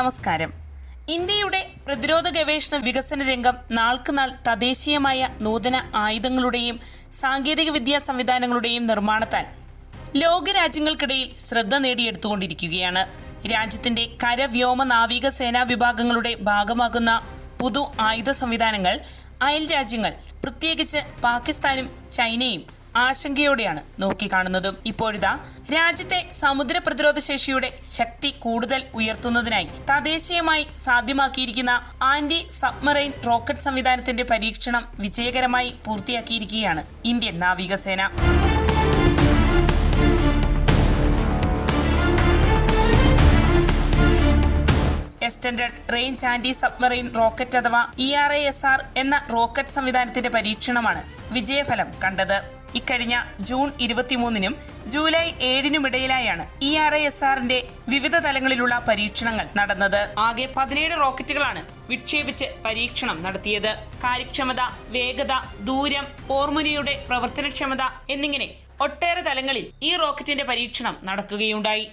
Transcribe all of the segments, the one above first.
നമസ്കാരം. ഇന്ത്യയുടെ പ്രതിരോധ ഗവേഷണ വികസന രംഗം നാൾക്കുനാൾ തദ്ദേശീയമായ നൂതന ആയുധങ്ങളുടെയും സാങ്കേതിക വിദ്യാ സംവിധാനങ്ങളുടെയും നിർമ്മാണത്താൽ ലോകരാജ്യങ്ങൾക്കിടയിൽ ശ്രദ്ധ നേടിയെടുത്തുകൊണ്ടിരിക്കുകയാണ്. രാജ്യത്തിന്റെ കര വ്യോമ നാവിക സേനാ വിഭാഗങ്ങളുടെ ഭാഗമാകുന്ന പുതു ആയുധ സംവിധാനങ്ങൾ അയൽ രാജ്യങ്ങൾ പ്രത്യേകിച്ച് പാകിസ്ഥാനും ചൈനയും ആശങ്കയോടെയാണ് നോക്കിക്കാണുന്നത്. ഇപ്പോഴിതാ രാജ്യത്തെ സമുദ്ര പ്രതിരോധ ശേഷിയുടെ ശക്തി കൂടുതൽ ഉയർത്തുന്നതിനായി തദ്ദേശീയമായി സാധ്യമാക്കിയിരിക്കുന്ന ആന്റി സബ്മറൈൻ റോക്കറ്റ് സംവിധാനത്തിന്റെ പരീക്ഷണം വിജയകരമായി പൂർത്തിയാക്കിയിരിക്കുകയാണ് ഇന്ത്യൻ നാവികസേന. Extended range anti submarine rocket അഥവാ E R A S R എന്ന റോക്കറ്റ് സംവിധാനത്തിന്റെ പരീക്ഷണമാണ് വിജയഫലം കണ്ടത്. ഇക്കഴിഞ്ഞ ജൂൺ ഇരുപത്തിമൂന്നിനും ജൂലൈ ഏഴിനുമിടയിലായാണ് ഇ ആർ ഐ എസ് ആറിന്റെ വിവിധ തലങ്ങളിലുള്ള പരീക്ഷണങ്ങൾ നടന്നത്. ആകെ പതിനേഴ് റോക്കറ്റുകളാണ് വിക്ഷേപിച്ച് പരീക്ഷണം നടത്തിയത്. കാര്യക്ഷമത വേഗത ദൂരം ഓർമുനയുടെ പ്രവർത്തനക്ഷമത എന്നിങ്ങനെ ഒട്ടേറെ തലങ്ങളിൽ ഈ റോക്കറ്റിന്റെ പരീക്ഷണം നടക്കുകയുണ്ടായി.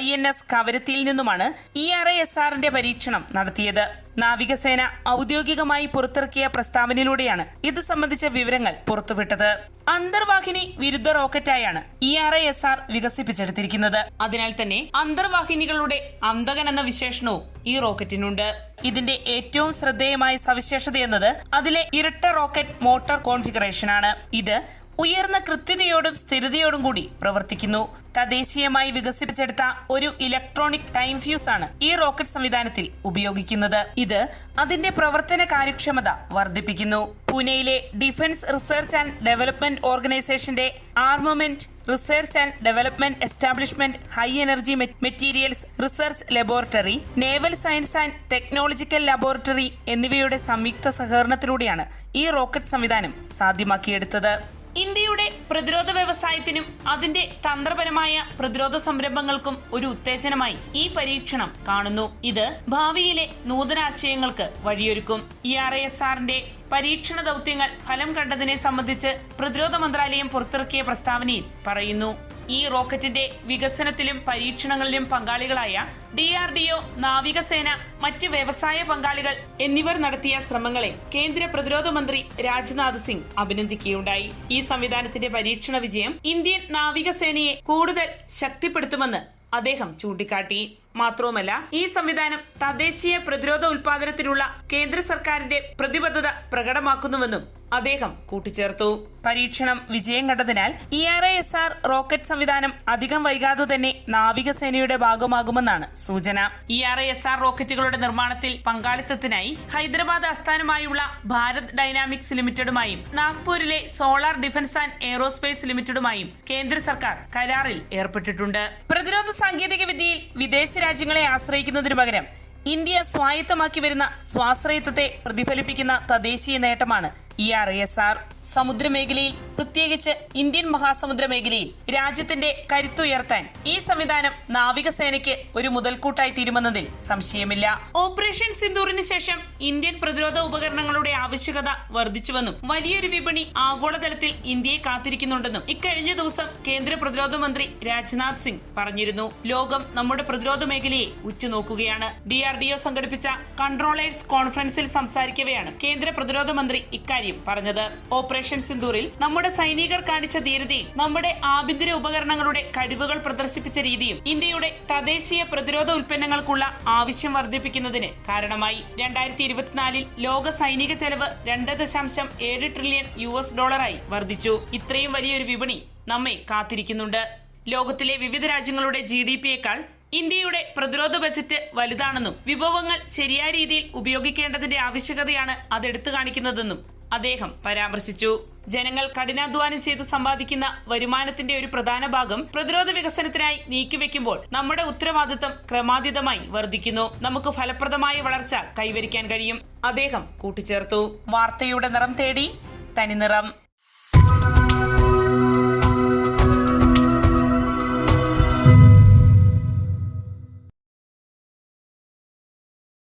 ഐ എൻ എസ് കവരത്തിയിൽ നിന്നുമാണ് ഇ ആർ എസ് ആറിന്റെ പരീക്ഷണം നടത്തിയത്. നാവികസേന ഔദ്യോഗികമായി പുറത്തിറക്കിയ പ്രസ്താവനയിലൂടെയാണ് ഇത് സംബന്ധിച്ച വിവരങ്ങൾ പുറത്തുവിട്ടത്. അന്തർവാഹിനി വിരുദ്ധ റോക്കറ്റായാണ് ഇ ആർ എസ് ആർ വികസിപ്പിച്ചെടുത്തിരിക്കുന്നത്. അതിനാൽ തന്നെ അന്തർവാഹിനികളുടെ അന്തകൻ എന്ന വിശേഷണവും ഈ റോക്കറ്റിനുണ്ട്. ഇതിന്റെ ഏറ്റവും ശ്രദ്ധേയമായ സവിശേഷത എന്നത് അതിലെ ഇരട്ട റോക്കറ്റ് മോട്ടോർ കോൺഫിഗറേഷനാണ്. ഇത് ഉയർന്ന കൃത്യതയോടും സ്ഥിരതയോടും കൂടി പ്രവർത്തിക്കുന്നു. തദ്ദേശീയമായി വികസിപ്പിച്ചെടുത്ത ഒരു ഇലക്ട്രോണിക് ടൈം ഫ്യൂസ് ആണ് ഈ റോക്കറ്റ് സംവിധാനത്തിൽ ഉപയോഗിക്കുന്നത്. ഇത് അതിന്റെ പ്രവർത്തന കാര്യക്ഷമത വർദ്ധിപ്പിക്കുന്നു. പൂനെയിലെ ഡിഫൻസ് റിസർച്ച് ആൻഡ് ഡെവലപ്മെന്റ് ഓർഗനൈസേഷന്റെ armament research and development establishment high energy materials research laboratory naval science and technological laboratory എന്നിവയുടെ സംയുക്ത സഹകരണത്തിലൂടെയാണ് ഈ റോക്കറ്റ് സംവിധാനം സാധ്യമാക്കിയെടുത്തത്. ഇന്ത്യയുടെ പ്രതിരോധ വ്യവസായത്തിനും അതിന്റെ തന്ത്രപരമായ പ്രതിരോധ സംരംഭങ്ങൾക്കും ഒരു ഉത്തേജനമായി ഈ പരീക്ഷണം കാണുന്നു. ഇത് ഭാവിയിലെ നൂതനാശയങ്ങൾക്ക് വഴിയൊരുക്കും. ഇ ആർ എസ് ആറിന്റെ പരീക്ഷണ ദൗത്യങ്ങൾ ഫലം കണ്ടതിനെ സംബന്ധിച്ച് പ്രതിരോധ മന്ത്രാലയം പുറത്തിറക്കിയ പ്രസ്താവനയിൽ പറയുന്നു. ഈ റോക്കറ്റിന്റെ വികസനത്തിലും പരീക്ഷണങ്ങളിലും പങ്കാളികളായ ഡി ആർ ഡി ഒ നാവികസേന മറ്റ് വ്യവസായ പങ്കാളികൾ എന്നിവർ നടത്തിയ ശ്രമങ്ങളെ കേന്ദ്ര പ്രതിരോധ മന്ത്രി രാജ്നാഥ് സിംഗ് അഭിനന്ദിക്കുകയുണ്ടായി. ഈ സംവിധാനത്തിന്റെ പരീക്ഷണ വിജയം ഇന്ത്യൻ നാവികസേനയെ കൂടുതൽ ശക്തിപ്പെടുത്തുമെന്ന് അദ്ദേഹം ചൂണ്ടിക്കാട്ടി. മാത്രവുമല്ല ഈ സംവിധാനം തദ്ദേശീയ പ്രതിരോധ ഉൽപാദനത്തിനുള്ള കേന്ദ്ര സർക്കാരിന്റെ പ്രതിബദ്ധത പ്രകടമാക്കുന്നുവെന്നും അദ്ദേഹം കൂട്ടിച്ചേർത്തു. പരീക്ഷണം വിജയം കണ്ടതിനാൽ E R S R rocket സംവിധാനം അധികം വൈകാതെ തന്നെ നാവികസേനയുടെ ഭാഗമാകുമെന്നാണ് സൂചന. E R I S R റോക്കറ്റുകളുടെ നിർമ്മാണത്തിൽ പങ്കാളിത്തത്തിനായി ഹൈദരാബാദ് ആസ്ഥാനമായുള്ള ഭാരത് ഡൈനാമിക്സ് ലിമിറ്റഡുമായും നാഗ്പൂരിലെ സോളാർ ഡിഫൻസ് ആൻഡ് എയ്റോസ്പേസ് ലിമിറ്റഡുമായും കേന്ദ്ര സർക്കാർ കരാറിൽ ഏർപ്പെട്ടിട്ടുണ്ട്. പ്രതിരോധ സാങ്കേതിക വിദ്യയിൽ വിദേശ രാജ്യങ്ങളെ ആശ്രയിക്കുന്നതിനു പകരം ഇന്ത്യ സ്വായത്തമാക്കി വരുന്ന സ്വാശ്രയത്വത്തെ പ്രതിഫലിപ്പിക്കുന്ന തദ്ദേശീയ നേട്ടമാണ് ഇ ആർ എസ് ആർ സമുദ്രമേഖലയിൽ പ്രത്യേകിച്ച് ഇന്ത്യൻ മഹാസമുദ്ര മേഖലയിൽ രാജ്യത്തിന്റെ കരുത്തുയർത്താൻ ഈ സംവിധാനം നാവികസേനയ്ക്ക് ഒരു മുതൽക്കൂട്ടായി തീരുമെന്നതിൽ സംശയമില്ല. ഓപ്പറേഷൻ സിന്ദൂറിന് ശേഷം ഇന്ത്യൻ പ്രതിരോധ ഉപകരണങ്ങളുടെ ആവശ്യകത വർദ്ധിച്ചുവെന്നും വലിയൊരു വിപണി ആഗോളതലത്തിൽ ഇന്ത്യയെ കാത്തിരിക്കുന്നുണ്ടെന്നും ഇക്കഴിഞ്ഞ ദിവസം കേന്ദ്ര പ്രതിരോധ മന്ത്രി രാജ്നാഥ് സിംഗ് പറഞ്ഞിരുന്നു. ലോകം നമ്മുടെ പ്രതിരോധ മേഖലയെ ഉറ്റുനോക്കുകയാണ്. ഡി ആർ ഡി ഒ സംഘടിപ്പിച്ച കൺട്രോളേഴ്സ് കോൺഫറൻസിൽ സംസാരിക്കവെയാണ് കേന്ദ്ര പ്രതിരോധ മന്ത്രി ഇക്കാര്യം പറഞ്ഞത്. ഓപ്പറേഷൻ സിന്ദൂറിൽ നമ്മുടെ സൈനികർ കാണിച്ച ധീരതയും നമ്മുടെ ആഭ്യന്തര ഉപകരണങ്ങളുടെ കഴിവുകൾ പ്രദർശിപ്പിച്ച രീതിയും ഇന്ത്യയുടെ തദ്ദേശീയ പ്രതിരോധ ഉൽപ്പന്നങ്ങൾക്കുള്ള ആവശ്യം വർദ്ധിപ്പിക്കുന്നതിന് കാരണമായി. രണ്ടായിരത്തി ഇരുപത്തിനാലിൽ ലോക സൈനിക ചെലവ് രണ്ട് ദശാംശം ഏഴ് ട്രില്യൺ യു എസ് ഡോളറായി വർദ്ധിച്ചു. ഇത്രയും വലിയൊരു വിപണി നമ്മെ കാത്തിരിക്കുന്നുണ്ട്. ലോകത്തിലെ വിവിധ രാജ്യങ്ങളുടെ ജി ഡി പിയേക്കാൾ ഇന്ത്യയുടെ പ്രതിരോധ ബജറ്റ് വലുതാണെന്നും വിഭവങ്ങൾ ശരിയായ രീതിയിൽ ഉപയോഗിക്കേണ്ടതിന്റെ ആവശ്യകതയാണ് അതെടുത്തു കാണിക്കുന്നതെന്നും അദ്ദേഹം പരാമർശിച്ചു. ജനങ്ങൾ കഠിനാധ്വാനം ചെയ്ത് സമ്പാദിക്കുന്ന വരുമാനത്തിന്റെ ഒരു പ്രധാന ഭാഗം പ്രതിരോധ വികസനത്തിനായി നീക്കിവെക്കുമ്പോൾ നമ്മുടെ ഉത്തരവാദിത്തം ക്രമാതീതമായി വർദ്ധിക്കുന്നു. നമുക്ക് ഫലപ്രദമായ വളർച്ച കൈവരിക്കാൻ കഴിയും. അദ്ദേഹം കൂട്ടിച്ചേർത്തു. വാർത്തയുടെ നിറം തേടി തനിനിറം.